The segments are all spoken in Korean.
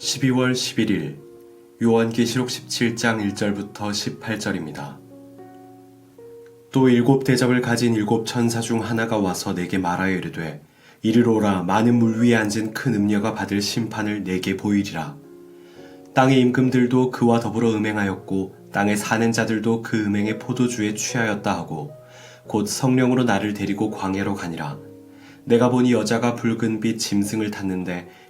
12월 11일 요한계시록 17장 1절부터 18절입니다. 또 일곱 대접을 가진 일곱 천사 중 하나가 와서 내게 말하여 이르되 이르로라 많은 물 위에 앉은 큰 음녀가 받을 심판을 내게 보이리라. 땅의 임금들도 그와 더불어 음행하였고 땅에 사는 자들도 그 음행의 포도주에 취하였다 하고 곧 성령으로 나를 데리고 광야로 가니라. 내가 보니 여자가 붉은 빛 짐승을 탔는데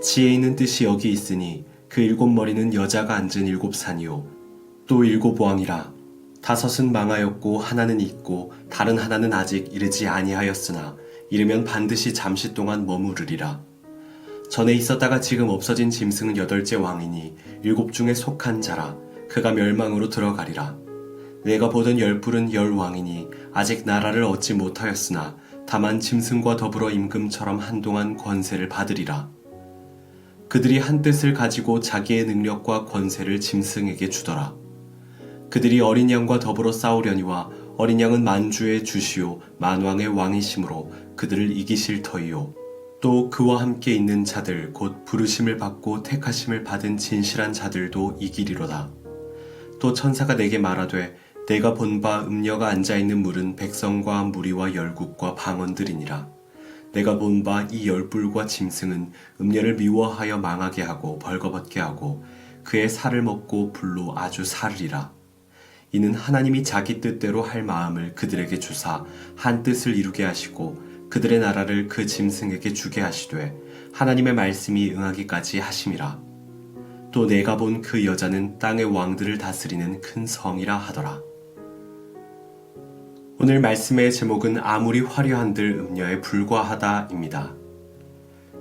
지혜 있는 뜻이 여기 있으니 그 일곱 머리는 여자가 앉은 일곱 산이요. 또 일곱 왕이라. 다섯은 망하였고 하나는 있고 다른 하나는 아직 이르지 아니하였으나 이르면 반드시 잠시 동안 머무르리라. 전에 있었다가 지금 없어진 짐승은 여덟째 왕이니 일곱 중에 속한 자라. 그가 멸망으로 들어가리라. 내가 보던 열 뿔은 열 왕이니 아직 나라를 얻지 못하였으나 다만 짐승과 더불어 임금처럼 한동안 권세를 받으리라 그들이 한 뜻을 가지고 자기의 능력과 권세를 짐승에게 주더라. 그들이 어린 양과 더불어 싸우려니와 어린 양은 만주의 주시오 만왕의 왕이심으로 그들을 이기실 터이요. 또 그와 함께 있는 자들 곧 부르심을 받고 택하심을 받은 진실한 자들도 이기리로다. 또 천사가 내게 말하되 내가 본 바 음녀가 앉아 있는 물은 백성과 무리와 열국과 방언들이니라. 내가 본 바 이 열불과 짐승은 음녀를 미워하여 망하게 하고 벌거벗게 하고 그의 살을 먹고 불로 아주 사르리라. 이는 하나님이 자기 뜻대로 할 마음을 그들에게 주사 한 뜻을 이루게 하시고 그들의 나라를 그 짐승에게 주게 하시되 하나님의 말씀이 응하기까지 하심이라. 또 내가 본 그 여자는 땅의 왕들을 다스리는 큰 성이라 하더라. 오늘 말씀의 제목은 아무리 화려한들 음녀에 불과하다입니다.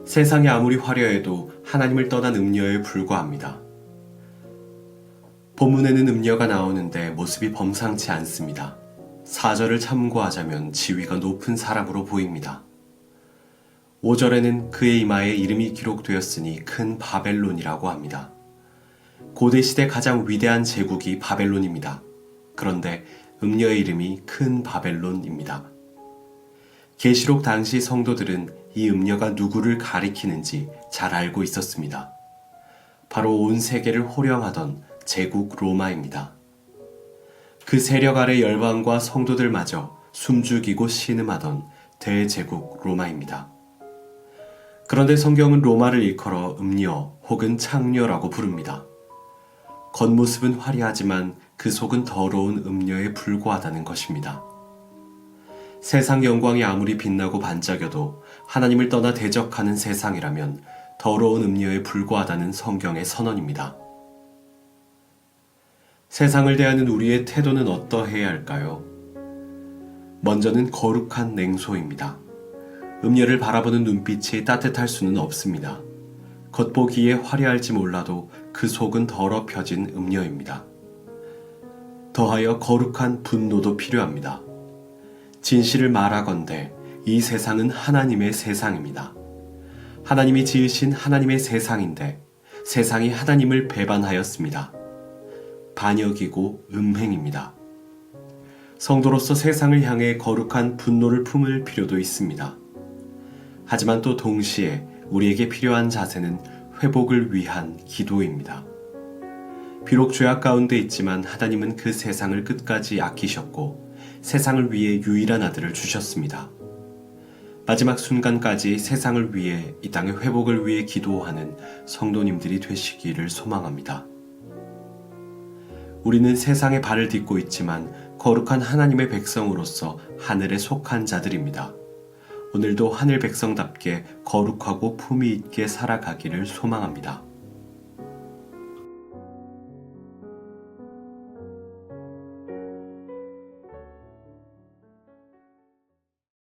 세상이 아무리 화려해도 하나님을 떠난 음녀에 불과합니다. 본문에는 음녀가 나오는데 모습이 범상치 않습니다. 사절을 참고하자면 지위가 높은 사람으로 보입니다. 5절에는 그의 이마에 이름이 기록되었으니 큰 바벨론이라고 합니다. 고대 시대 가장 위대한 제국이 바벨론입니다. 그런데 음녀의 이름이 큰 바벨론입니다. 계시록 당시 성도들은 이 음녀가 누구를 가리키는지 잘 알고 있었습니다. 바로 온 세계를 호령하던 제국 로마입니다. 그 세력 아래 열방과 성도들마저 숨죽이고 신음하던 대제국 로마입니다. 그런데 성경은 로마를 일컬어 음녀 혹은 창녀라고 부릅니다. 겉모습은 화려하지만 그 속은 더러운 음녀에 불과하다는 것입니다. 세상 영광이 아무리 빛나고 반짝여도 하나님을 떠나 대적하는 세상이라면 더러운 음녀에 불과하다는 성경의 선언입니다. 세상을 대하는 우리의 태도는 어떠해야 할까요? 먼저는 거룩한 냉소입니다. 음녀를 바라보는 눈빛이 따뜻할 수는 없습니다. 겉보기에 화려할지 몰라도 그 속은 더럽혀진 음녀입니다. 더하여 거룩한 분노도 필요합니다. 진실을 말하건대 이 세상은 하나님의 세상입니다. 하나님이 지으신 하나님의 세상인데 세상이 하나님을 배반하였습니다. 반역이고 음행입니다. 성도로서 세상을 향해 거룩한 분노를 품을 필요도 있습니다. 하지만 또 동시에 우리에게 필요한 자세는 회복을 위한 기도입니다. 비록 죄악 가운데 있지만 하나님은 그 세상을 끝까지 아끼셨고 세상을 위해 유일한 아들을 주셨습니다. 마지막 순간까지 세상을 위해 이 땅의 회복을 위해 기도하는 성도님들이 되시기를 소망합니다. 우리는 세상에 발을 딛고 있지만 거룩한 하나님의 백성으로서 하늘에 속한 자들입니다. 오늘도 하늘 백성답게 거룩하고 품위 있게 살아가기를 소망합니다.